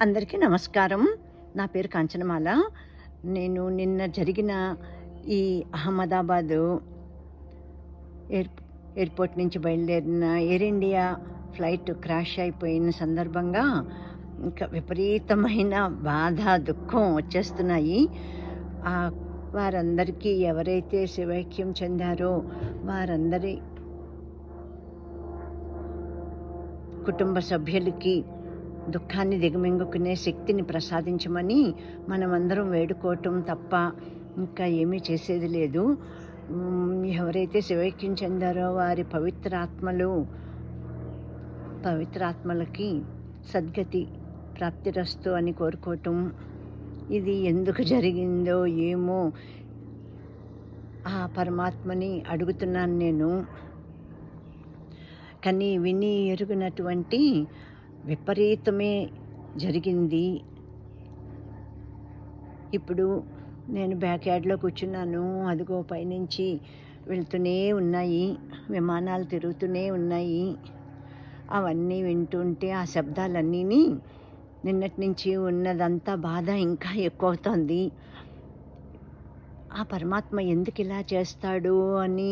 అందరికీ నమస్కారం. నా పేరు కాంచనమాల. నేను నిన్న జరిగిన ఈ అహ్మదాబాదు ఎయిర్ ఎయిర్పోర్ట్ నుంచి బయలుదేరిన ఎయిర్ ఇండియా ఫ్లైట్ క్రాష్ అయిపోయిన సందర్భంగా ఇంకా విపరీతమైన బాధ దుఃఖం వచ్చేస్తున్నాయి. వారందరికీ ఎవరైతే శివైక్యం చెందారో వారందరి కుటుంబ సభ్యులకి దుఃఖాన్ని దిగమింగుకునే శక్తిని ప్రసాదించమని మనమందరం వేడుకోవటం తప్ప ఇంకా ఏమీ చేసేది లేదు. ఎవరైతే శివైక్యం చెందారో వారి పవిత్రాత్మలు పవిత్రాత్మలకి సద్గతి ప్రాప్తిరస్తు అని కోరుకోవటం ఇది ఎందుకు జరిగిందో ఏమో ఆ పరమాత్మని అడుగుతున్నాను నేను. కానీ విని ఎరుగునటువంటి విపరీతమే జరిగింది. ఇప్పుడు నేను బ్యాక్ యార్డ్లో కూర్చున్నాను. అదిగో పైనుంచి వెళ్తూనే ఉన్నాయి. విమానాలు తిరుగుతూనే ఉన్నాయి. అవన్నీ వింటుంటే ఆ శబ్దాలన్నీని నిన్నటి నుంచి ఉన్నదంతా బాధ ఇంకా ఎక్కువ అవుతుంది ఆ పరమాత్మ ఎందుకు ఇలా చేస్తాడు అని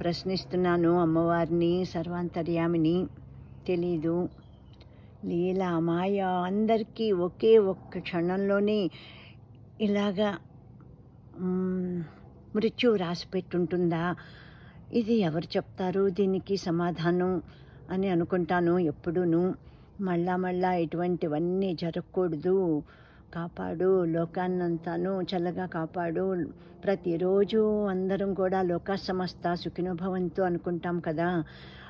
ప్రశ్నిస్తున్నాను అమ్మవారిని సర్వాంతర్యామిని. తెలీదు. లీల మాయ అందరికీ ఒకే ఒక్క క్షణంలోనే ఇలాగా మ్, మృత్యువు రాసి ఇది ఎవరు చెప్తారు? దీనికి సమాధానం అని అనుకుంటాను ఎప్పుడూను. మళ్ళా మళ్ళా ఇటువంటివన్నీ జరగకూడదు. కాపాడు లోకాన్నంతాను చల్లగా కాపాడు. ప్రతిరోజు అందరం కూడా లోక సమస్త సుఖినోభవంతు అనుకుంటాం కదా.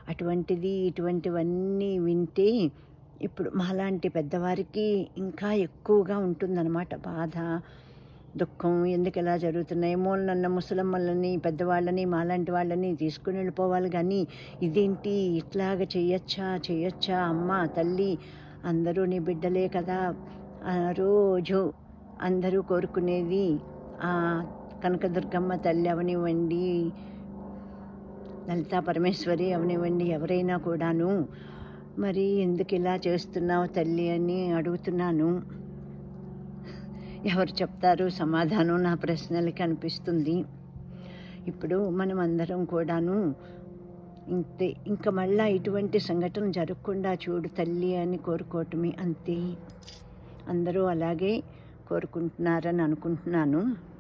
అటువంటిది ఇటువంటివన్నీ వింటే ఇప్పుడు మాలాంటి పెద్దవారికి ఇంకా ఎక్కువగా ఉంటుందన్నమాట బాధ దుఃఖం ఎందుకు ఇలా జరుగుతున్నాయి? నన్న ముసలమ్మలని పెద్దవాళ్ళని మాలాంటి వాళ్ళని తీసుకుని వెళ్ళిపోవాలి కానీ ఇదేంటి? ఇట్లాగ చేయొచ్చా చేయొచ్చా అమ్మ తల్లి అందరూ నీ బిడ్డలే కదా. ఆ రోజు అందరూ కోరుకునేది ఆ కనకదుర్గమ్మ తల్లి అవనివ్వండి లలితా పరమేశ్వరి అవనివ్వండి ఎవరైనా కూడాను మరి ఎందుకు ఇలా చేస్తున్నావు తల్లి అని అడుగుతున్నాను. ఎవరు చెప్తారు? సమాధానం నా ప్రశ్నలకి అనిపిస్తుంది. ఇప్పుడు మనం అందరం కూడాను ఇంతే ఇంకా మళ్ళా ఇటువంటి సంఘటన జరగకుండా చూడు తల్లి అని కోరుకోవటమే అంతే. అందరూ అలాగే కోరుకుంటున్నారని అనుకుంటున్నాను.